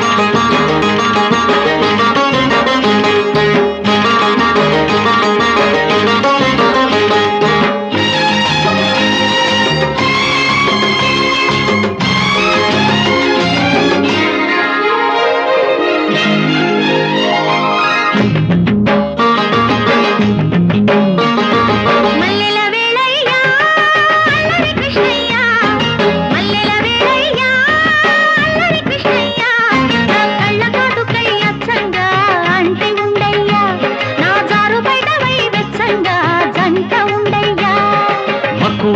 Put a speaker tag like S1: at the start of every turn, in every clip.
S1: Thank you.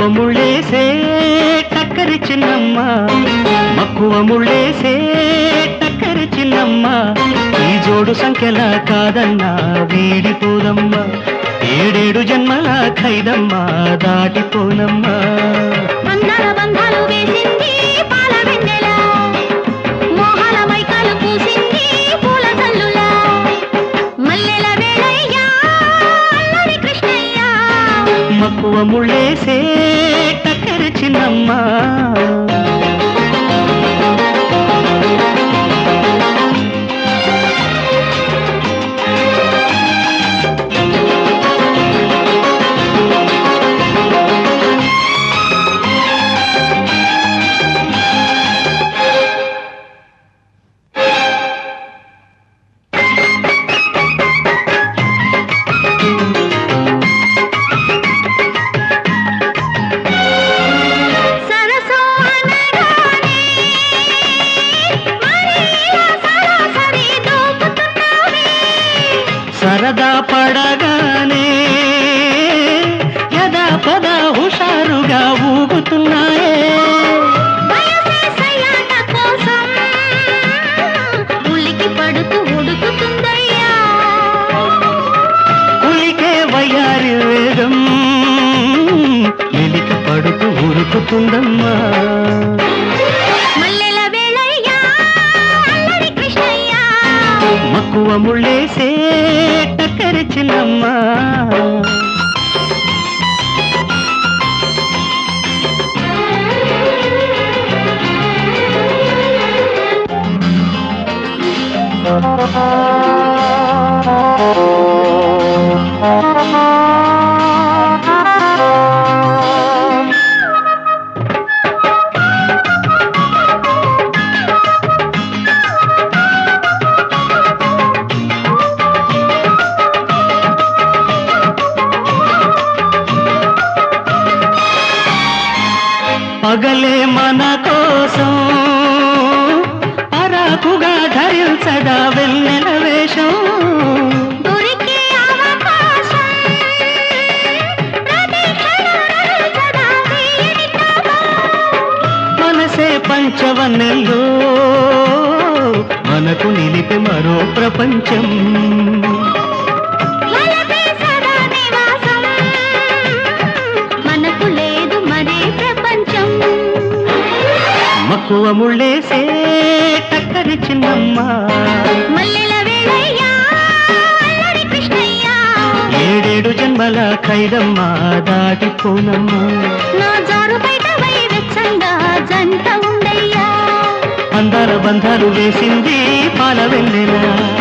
S2: మక్కువ ముళ్ళేసే టక్కరి చిన్నమ్మ. మక్కువ ముళ్ళేసే టక్కరి చిన్నమ్మ. ఈ జోడు సంఖ్యల కాదన్నా వీడిపోదమ్మ ఏడేడు జన్మల ఖైదమ్మ దాటిపోనమ్మా. మక్కువ ముళ్ళేసే టక్కరి
S1: పడుతూ
S2: ఉరుకుతుందమ్మా
S1: మల్లెల వేళయ్యా అల్లరి కృష్ణయ్యా.
S2: మక్కువ ముళ్ళేసే టక్కరి చిన్నమ్మా పగలే మన కోసం. పరాకుగా ధరించగా వెన్నెల వేషం. మనసే పంచవన్నెల్లో మనకు నిలిపే మరో ప్రపంచం. మక్కువ ముళ్ళేసే టక్కరి చిన్నమ్మ. ఏడేడు జన్మల ఖైదమ్మ దాటిపోనమ్మా. అందాల బంధాలు వేసింది పాల వెన్నెల.